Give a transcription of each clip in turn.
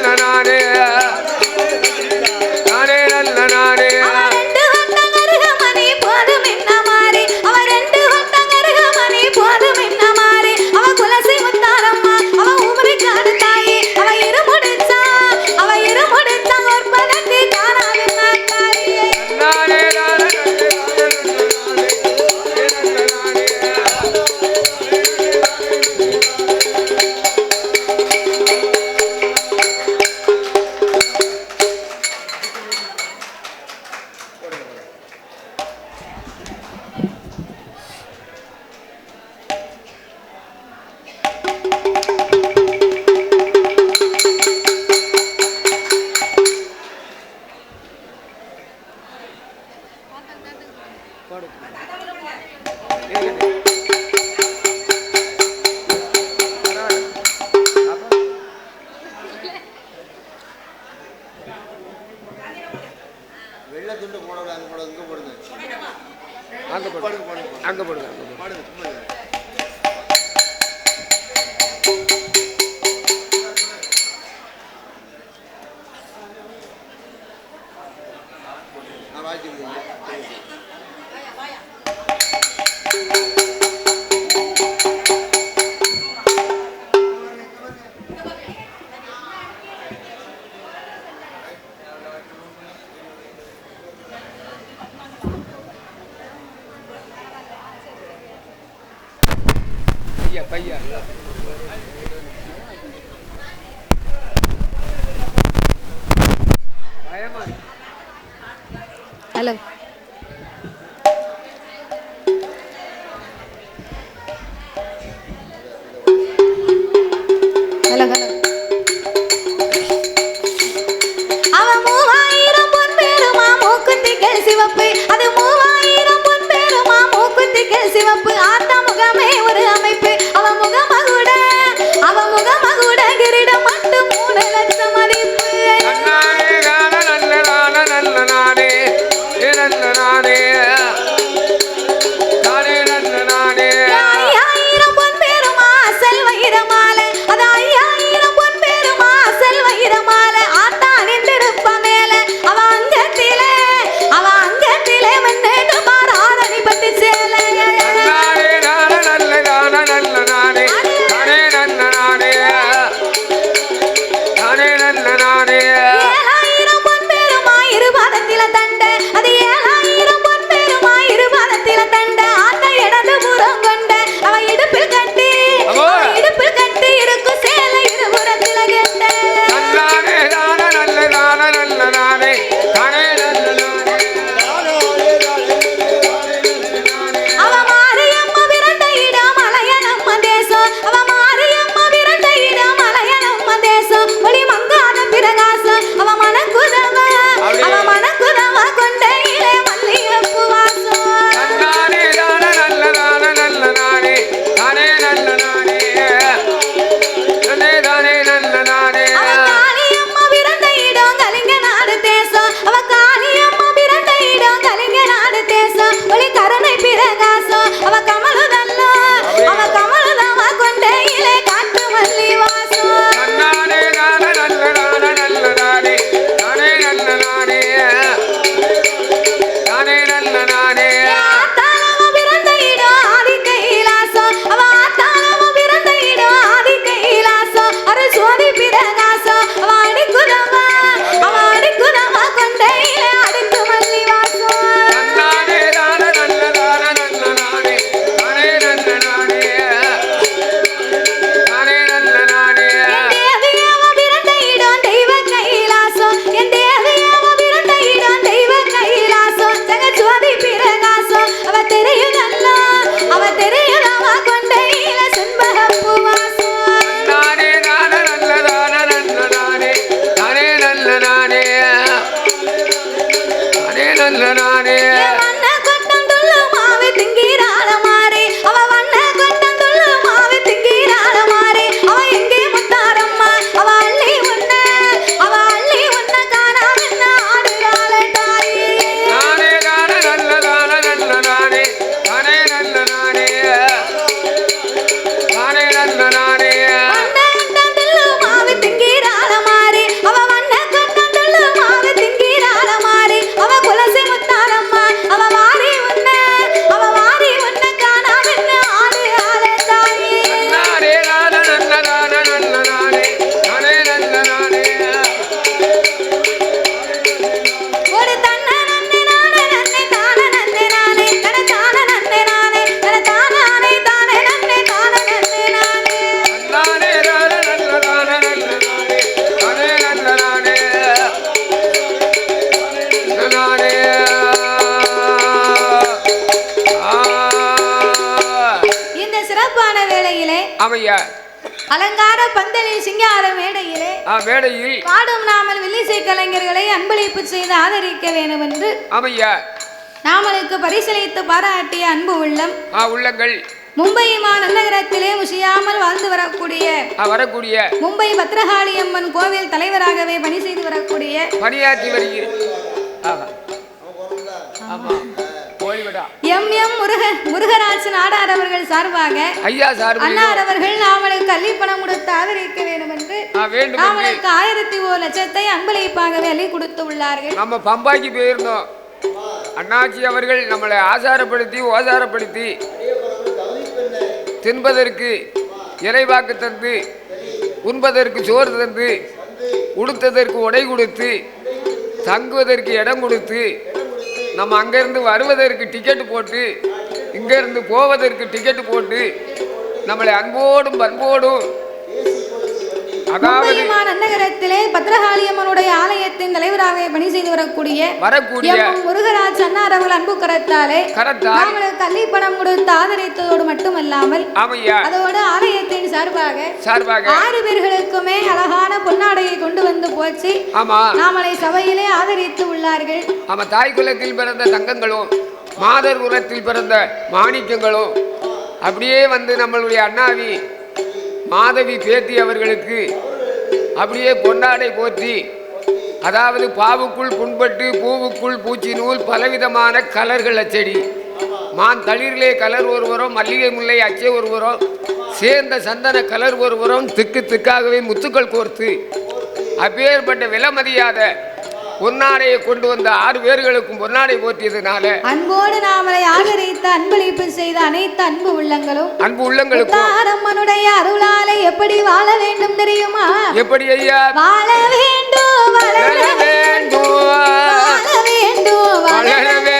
na na வாய்க்கு சிங்கார மேடையிலே மேடையில் பாடும் நாமல் வில்லிசை கலைஞர்களை அன்பளிப்பு செய்து ஆதரிக்க வேண்டும் என்று அமையா நாமலுக்கு பரிசீலித்து பாராட்டிய அன்பு உள்ளம். உள்ளங்கள். மும்பை மாநகரத்திலே முசியாமல் வாழ்ந்து வரக்கூடிய வரக்கூடிய மும்பை பத்ரகாளி அம்மன் கோவில் தலைவராகவே பணி செய்து வரக்கூடிய பணியாற்றி வருகிறேன். ஆமா. எம் எம் முருக முருகராஜ் நாடார் அவர்கள் சார்பாக ஐயா சார் அன்னார் அவர்கள் அவளுக்கு கல்விப்பணம் கொடுத்து ஆதரிக்க வேண்டும் என்று. அவளுக்கு ஆயிரத்தி ஒரு லட்சத்தை அன்பளிப்பாகவே அள்ளி கொடுத்து உள்ளார்கள். நம்ம பம்பாய்க்கு போயிருந்தோம். அண்ணாச்சி அவர்கள் நம்மளை ஆசாரப்படுத்தி ஓசாரப்படுத்தி தின்பதற்கு இறைவாக்கு தந்து உண்பதற்கு சோறு தந்து உடுத்ததற்கு உடை கொடுத்து தங்குவதற்கு இடம் கொடுத்து நம்ம அங்கேருந்து வருவதற்கு டிக்கெட்டு போட்டு இங்கேருந்து போவதற்கு டிக்கெட்டு போட்டு நம்மளை அன்போடும் பண்போடும் அதாவது மும்பை மாநகரத்திலே பத்ரகாளியம்மனுடைய ஆலயத்தின் தலைவராக பணி செய்து வரக்கூடிய வரக்கூடிய முருகராஜ் அன்னார் அவர்கள் அன்பு கரத்தாலே கரத்தால் நாங்கள் கல்வி பணம் கொடுத்து ஆதரித்ததோடு மட்டுமல்லாமல் அதோடு ஆலயத்தின் சார்பாக சார்பாக ஆறு பேர்களுக்குமே அழகான பொன்னாடையை கொண்டு வந்து போச்சு. நாமளை சபையிலே ஆதரித்து உள்ளார்கள். ஆமா தாய் குலத்தில் பிறந்த தங்கங்களும் மாதர் குலத்தில் பிறந்த மாணிக்கங்களும் அப்படியே வந்து நம்மளுடைய அண்ணாவி மாதவி பேத்தி அவர்களுக்கு அப்படியே பொன்னாடை போற்றி அதாவது பாவுக்குள் புண்பட்டு பூவுக்குள் பூச்சி நூல் பலவிதமான கலர்கள் அச்சடி. மான் தளிரிலே கலர் ஒருவரும் மல்லிகை முல்லை அச்சை ஒருவரும் சேர்ந்த சந்தன கலர் ஒருவரும் திக்கு திக்காகவே முத்துக்கள் கோர்த்து அப்பேற்பட்ட விலமதியாத பொன்னாடையை கொண்டு வந்த ஆறு பேர்களுக்கும் பொன்னாடை போற்றியதுனால அன்போடு நாமளை ஆதரித்து அன்பளிப்பு செய்த அனைத்து அன்பு உள்ளங்களும் அன்பு உள்ளங்களுக்கும் தாரம்மனுடைய அருளாலே எப்படி வாழ வேண்டும் தெரியுமா? எப்படி ஐயா? வாழ வேண்டும் வளர வேண்டும். வாழ வேண்டும் வளர வேண்டும்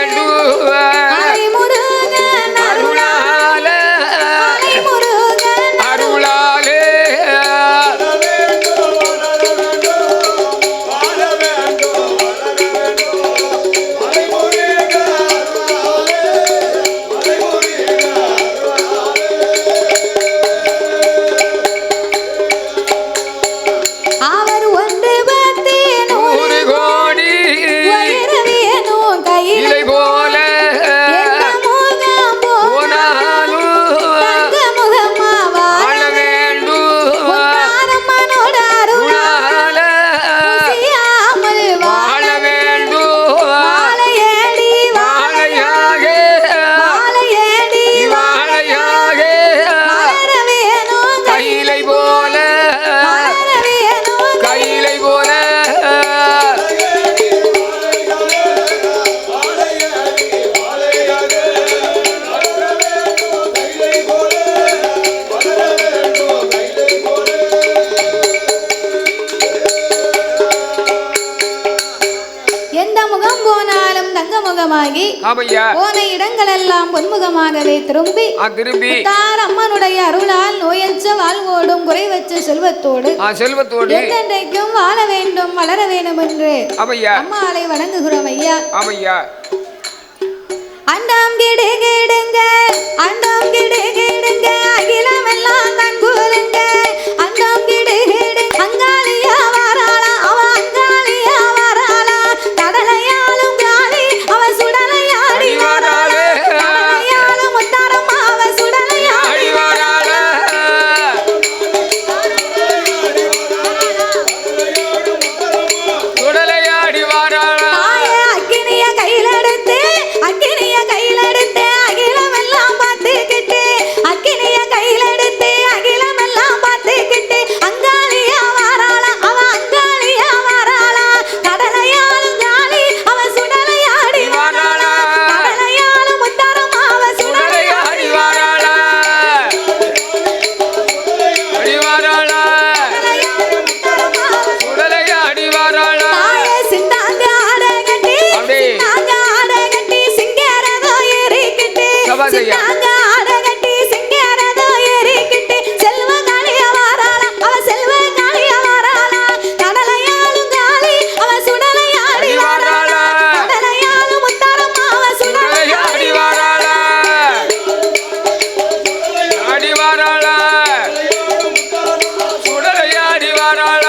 ஆமையா போன இடங்களெல்லாம் பொன்முகமாகவே திரும்பி. திரும்பி. தார் அம்மனுடைய அருளால் நோயற்ற வாழ்வோடும் குறைவற்ற செல்வத்தோடு செல்வத்தோடு. என்றென்றைக்கும் வாழ வேண்டும் வளர வேண்டும் என்று அம்மாளை வணங்குகிறோம் ஐயா. ஆமையா Sarah.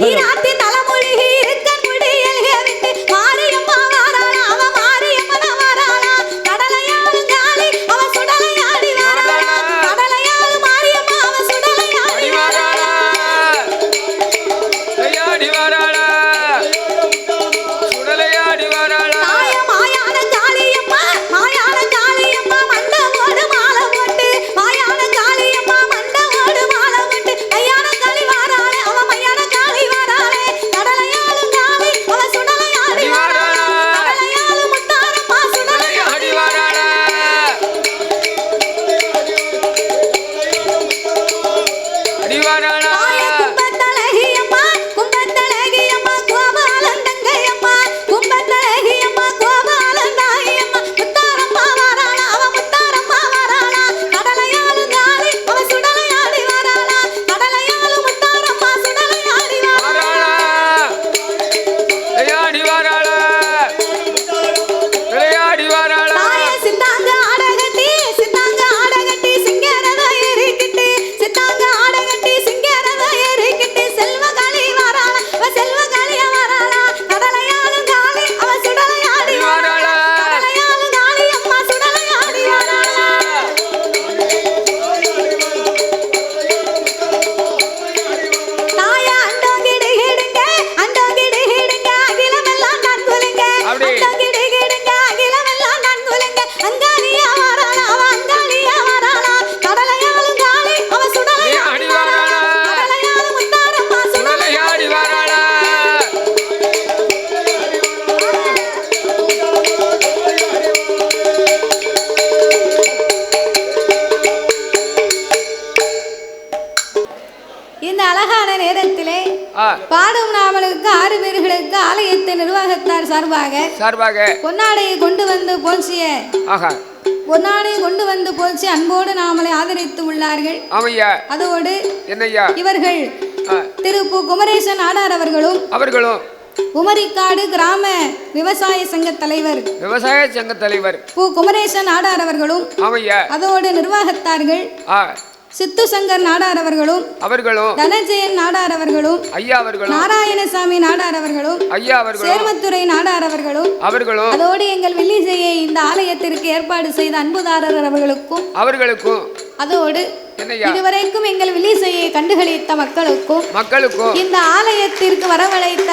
ही राहते பாடும் நாமலுக்கு ஆறு பேர்களுக்கு ஆலயத்து நிர்வாகத்தார் சார்பாக சார்பாக பொன்னாடையை கொண்டு வந்து போச்சிய ஆஹா பொன்னாடையை கொண்டு வந்து போச்சு அன்போடு நாமளை ஆதரித்து உள்ளார்கள். ஆமையா அதோடு என்னய்யா இவர்கள் ஆ, திரு பு. குமரேசன் ஆடார் அவர்களும் அவர்களும் உமரிக்காடு கிராம விவசாய சங்க தலைவர். விவசாய சங்க தலைவர். பு. குமரேசன் ஆடார் அவர்களும் அதோடு நிர்வாகத்தார்கள் ஆ சித்து சங்கர் நாடார் அவர்களும் அவர்களும் தனஜெயன் நாடார் அவர்களும் ஐயா அவர்களும் நாராயணசாமி நாடார் அவர்களும் ஐயா அவர்களும் சேர்மத்துறை நாடார் அவர்களும் அவர்களும் அதோடு எங்கள் வெள்ளிசையை இந்த ஆலயத்திற்கு ஏற்பாடு செய்த அன்புதாரர் அவர்களுக்கும் அவர்களுக்கும் அதோடு இதுவரைக்கும் எங்கள் வில்லிசையை கண்டுகளித்த மக்களுக்கும் மக்களுக்கும் இந்த ஆலயத்திற்கு வரவழைத்த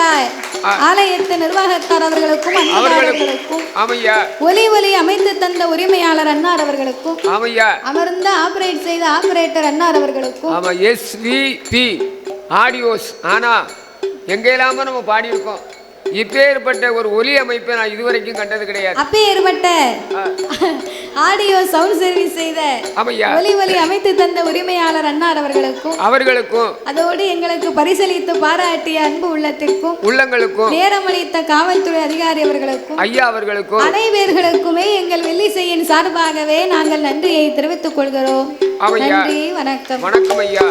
ஆலயத்து நிர்வாகத்தார் அவர்களுக்கும் அன்புதாரர்களுக்கும் ஆமையா. ஒலி ஒலி அமைத்து தந்த உரிமையாளர் அன்னார் அவர்களுக்கும் ஆமையா. அமர்ந்து ஆபரேட் செய்த ஆபரேட்டர் அன்னார் அவர்களுக்கும். ஆமா எஸ்விபி ஆடியோஸ். ஆனா எங்கெல்லாம நம்ம பாடியிருக்கோம். இப்பேற்பட்ட ஒரு ஒலி அமைப்பை நான் இதுவரைக்கும் கண்டது கிடையாது. அப்பேற்பட்ட ஆடியோ சவுண்ட் சர்வீஸ் செய்த ஒலி ஒலி அமைத்து தந்த உரிமையாளர் அன்னார் அவர்களுக்கும் அவர்களுக்கும் அதோடு எங்களுக்கு பரிசளித்து பாராட்டிய அன்பு உள்ளத்திற்கும் உள்ளங்களுக்கும் நேரமளித்த காவல்துறை அதிகாரி அவர்களுக்கும் ஐயா அவர்களுக்கும் அனைவர்களுக்குமே எங்கள் வெள்ளிசையின் சார்பாகவே நாங்கள் நன்றியை தெரிவித்துக் கொள்கிறோம். நன்றி வணக்கம். வணக்கம் ஐயா.